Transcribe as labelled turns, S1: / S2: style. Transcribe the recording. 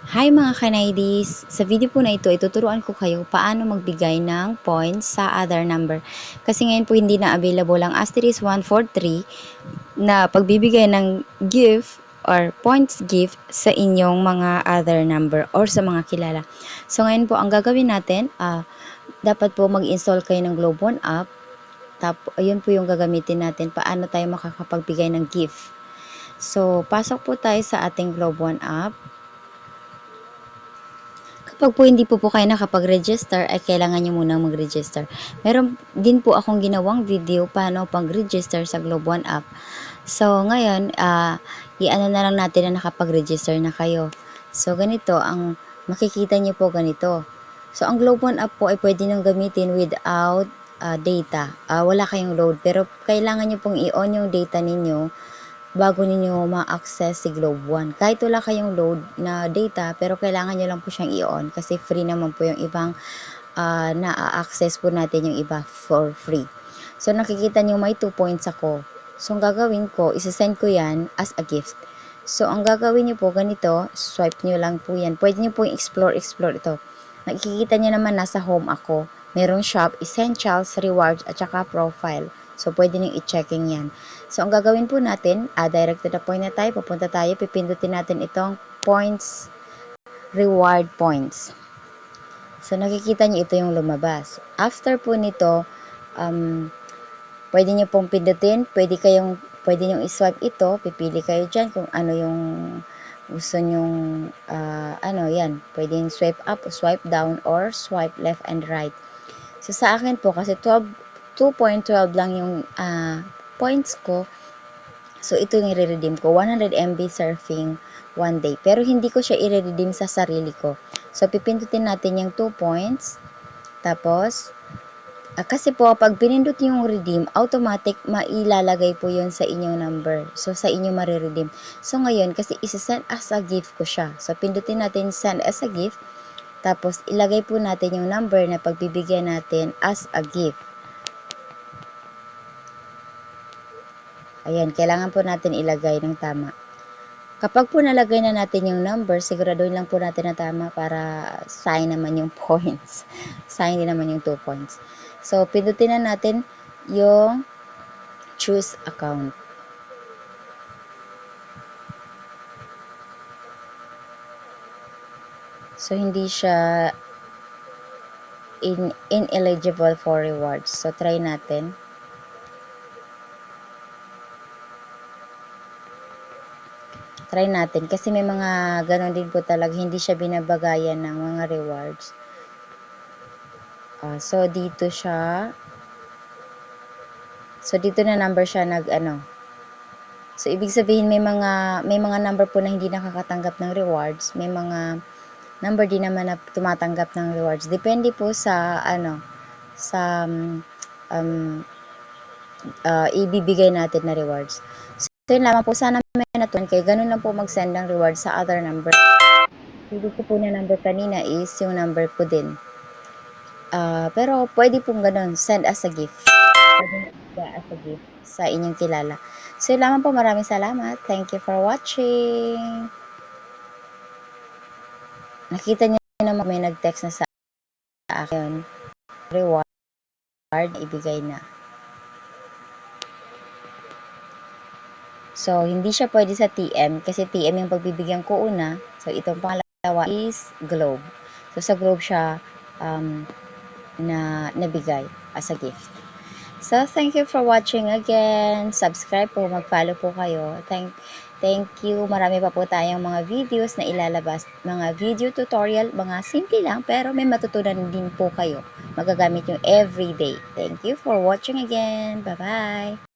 S1: Hi mga kanaydis! Sa video po na ito, ituturuan ko kayo paano magbigay ng points sa other number. Kasi ngayon po hindi na available ang asterisk 143 na pagbibigay ng gift or points gift sa inyong mga other number or sa mga kilala. So ngayon po, ang gagawin natin, ah, dapat po mag-install kayo ng Globe One app. Tapos, ayun po yung gagamitin natin, paano tayo makakapagbigay ng gift. So, pasok po tayo sa ating Globe One app. Kapag po hindi po po kayo nakapag-register, ay kailangan nyo munang mag-register. Meron din po akong ginawang video paano pag-register sa Globe One app. So, ngayon, uh, i-ano na lang natin na nakapag-register na kayo. So, ganito, ang makikita nyo po ganito. So, ang Globe One app po ay pwede nyo gamitin without uh, data. Uh, wala kayong load. Pero, kailangan nyo pong i-on yung data ninyo bago ninyo ma-access si Globe One. Kahit wala kayong load na data, pero kailangan nyo lang po siyang i-on kasi free naman po yung ibang uh, na-access po natin yung iba for free. So, nakikita nyo may 2 points ako. So, ang gagawin ko, isasend ko yan as a gift. So, ang gagawin nyo po, ganito, swipe nyo lang po yan. Pwede nyo po explore, explore ito. Nakikita nyo naman, nasa home ako. Merong shop, essentials, rewards, at saka profile. So, pwede nyo i-checking yan. So, ang gagawin po natin, uh, direct to the point na tayo, pupunta tayo, pipindutin natin itong points, reward points. So, nakikita nyo ito yung lumabas. After po nito, um, pwede nyo pong pindutin, pwede kayong, pwede nyo i-swipe ito, pipili kayo dyan kung ano yung gusto nyong, uh, ano, yan, pwede swipe up, swipe down, or swipe left and right. So, sa akin po, kasi 12 2.12 lang yung uh, points ko. So, ito yung i-redeem ko. 100 MB surfing one day. Pero hindi ko siya i-redeem sa sarili ko. So, pipindutin natin yung 2 points. Tapos, uh, kasi po, pag pinindot yung redeem, automatic mailalagay po yun sa inyong number. So, sa inyo mariredeem. So, ngayon, kasi isa-send as a gift ko siya. So, pindutin natin send as a gift. Tapos, ilagay po natin yung number na pagbibigyan natin as a gift. Ayan, kailangan po natin ilagay ng tama. Kapag po nalagay na natin yung number, siguraduhin lang po natin na tama para sign naman yung points. sign din naman yung 2 points. So, pindutin na natin yung choose account. So, hindi siya in, ineligible for rewards. So, try natin. Try natin. Kasi may mga ganon din po talaga, hindi siya binabagayan ng mga rewards. Uh, so, dito siya, so dito na number siya nag, ano, so ibig sabihin may mga, may mga number po na hindi nakakatanggap ng rewards, may mga number din naman na tumatanggap ng rewards. Depende po sa, ano, sa, um, uh, ibibigay natin na rewards. So, yun lamang po. Sana may natuan kayo. Ganun lang po mag-send ng reward sa other number. Hindi ko po na number kanina is yung number ko din. Uh, pero, pwede pong ganun. Send as a gift. Pwede as a gift sa inyong kilala. So, yun lamang po. Maraming salamat. Thank you for watching. Nakita niyo naman may nag-text na sa akin. Reward, ibigay na. So, hindi siya pwede sa TM kasi TM yung pagbibigyan ko una. So, itong pangalawa is Globe. So, sa Globe siya um, na nabigay as a gift. So, thank you for watching again. Subscribe po, mag-follow po kayo. Thank, thank you. Marami pa po tayong mga videos na ilalabas. Mga video tutorial, mga simple lang, pero may matutunan din po kayo. Magagamit yung everyday. Thank you for watching again. Bye-bye!